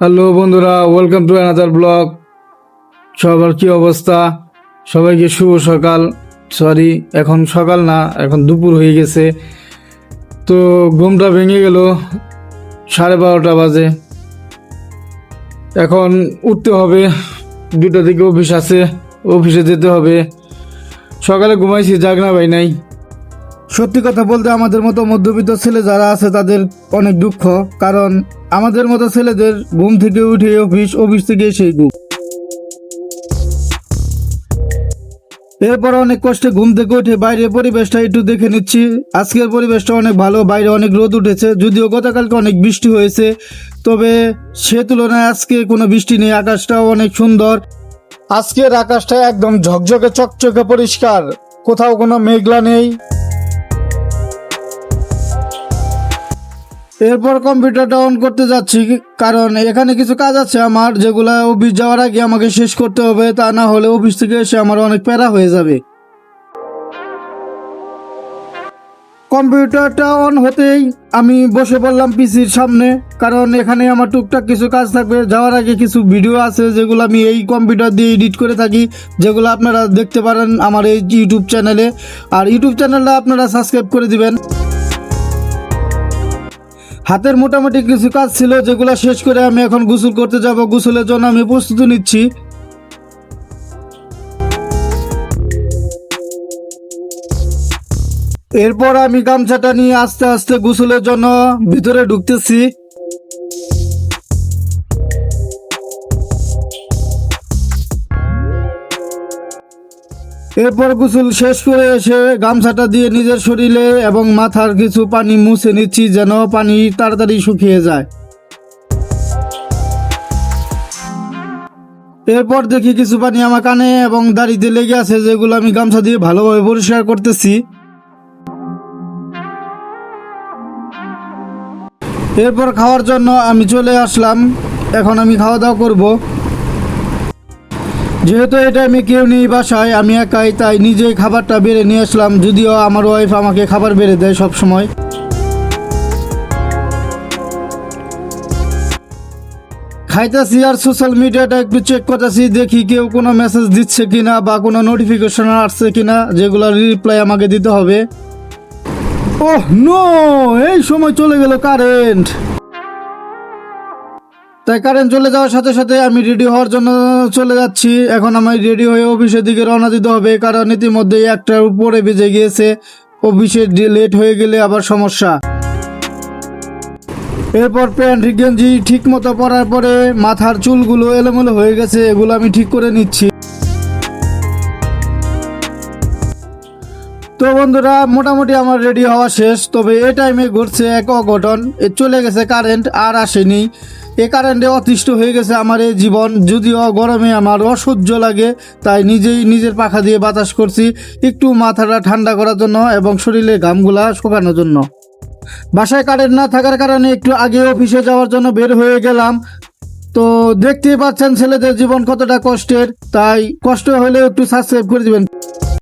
Hello বন্ধুরা welcome to another blog সবার কি অবস্থা? সবাইকে শুভ সকাল। সরি এখন সকাল না, এখন দুপুর হয়ে গেছে। তো ঘুমটা ভেঙে গেল সাড়ে বারোটা বাজে। এখন উঠতে হবে দুটো থেকে অফিস আছে, অফিসে যেতে হবে। সকালে ঘুমাইছি, জাগনা ভাই নাই। সত্যি কথা বলতে আমাদের মতো মধ্যবিত্ত ছেলে যারা আছে তাদের অনেক দুঃখ, কারণ আমাদের মতো ছেলেদের ঘুম থেকে উঠে অফিস অফিস থেকে সেই ঘুম। এরপর অনেক কষ্টে ঘুম থেকে উঠে বাইরে পরিবেশটা একটু দেখে নিচ্ছি। আজকের পরিবেশটা অনেক ভালো, বাইরে অনেক রোদ উঠেছে, যদিও গতকালকে অনেক বৃষ্টি হয়েছে, তবে সে তুলনায় আজকে কোনো বৃষ্টি নেই, আকাশটাও অনেক সুন্দর। আজকের আকাশটা একদম ঝকঝকে, চকচকে পরিষ্কার, কোথাও কোনো মেঘলা নেই। এরপর কম্পিউটারটা অন করতে যাচ্ছি, কারণ এখানে কিছু কাজ আছে আমার, যেগুলো অফিস যাওয়ার আগে আমাকে শেষ করতে হবে, তা না হলে অফিস থেকে এসে আমার অনেক প্যারা হয়ে যাবে। কম্পিউটারটা অন হতেই আমি বসে পড়লাম পিসির সামনে, কারণ এখানে আমার টুকটাক কিছু কাজ থাকবে, যাওয়ার আগে কিছু ভিডিও আছে, যেগুলো আমি এই কম্পিউটার দিয়ে এডিট করে থাকি, যেগুলো আপনারা দেখতে পারেন আমার এই ইউটিউব চ্যানেলে আর ইউটিউব চ্যানেলটা আপনারা সাবস্ক্রাইব করে দিবেন। হাতের মোটামুটি কিছু কাজ ছিল যেগুলো শেষ করে আমি এখন গোসল করতে যাব। গোসলের জন্য আমি প্রস্তুতি নিচ্ছি। এরপর আমি গামছাটা নিয়ে আস্তে আস্তে গোসলের জন্য ভিতরে ঢুকতেছি। এরপর গোসল শেষ করে এসে গামছাটা দিয়ে নিজের শরীরে এবং মাথার কিছু পানি মুছে নিচ্ছি যেন পানি তাড়াতাড়ি শুকিয়ে যায়। এরপর দেখি কিছু পানি আমার কানে এবং দাড়িতে লেগে আছে, যেগুলো আমি গামছা দিয়ে ভালোভাবে পরিষ্কার করতেছি। এরপর খাওয়ার জন্য আমি চলে আসলাম। এখন আমি খাওয়া দাওয়া করব। যেহেতু এই টাইমে কেউ নেই বাসায়, আমি একাই, তাই নিজেই খাবারটা বেড়ে নিয়ে আসলাম। যদিও আমার ওয়াইফ আমাকে খাবার বেড়ে দেয় সব সময় খাইতেছি আর সোশ্যাল মিডিয়াটা একটু চেক করতেছি, দেখি কেউ কোনো মেসেজ দিচ্ছে কিনা বা কোনো নোটিফিকেশন আসছে কিনা, যেগুলো রিপ্লাই আমাকে দিতে হবে। ওহ নো এই সময় চলে গেল কারেন্ট তাই কারেন্ট চলে যাওয়ার সাথে সাথে আমি রেডি হওয়ার জন্য চলে যাচ্ছি। এখন আমি রেডি হয়ে অফিসের দিকে রওনা দিতে হবে, কারণ ইতিমধ্যেই একটার উপরে বেজে গিয়েছে। অফিসে লেট হয়ে গেলে আবার সমস্যা। এরপর প্যান্ট, গেঞ্জি ঠিক মতো পরার পরে মাথার চুলগুলো এলোমেলো হয়ে গেছে, এগুলো আমি ঠিক করে নিচ্ছি। তো বন্ধুরা, মোটামুটি আমার রেডি হওয়া শেষ। তবে এ টাইমে ঘটছে এক অঘটন। চলে গেছে কারেন্ট আর আসেনি। এ কারেন্টে অতিষ্ঠ হয়ে গেছে আমার এই জীবন। যদিও গরমে আমার অসহ্য লাগে, তাই নিজেই নিজের পাখা দিয়ে বাতাস করছি, একটু মাথাটা ঠান্ডা করার জন্য এবং শরীরে ঘামগুলা শুকানোর জন্য। বাসায় কারেন্ট না থাকার কারণে একটু আগে অফিসে যাওয়ার জন্য বের হয়ে গেলাম। তো দেখতেই পাচ্ছেন ছেলেদের জীবন কতটা কষ্টের, তাই কষ্ট হলেও একটু সাবস্ক্রাইব করে দিবেন।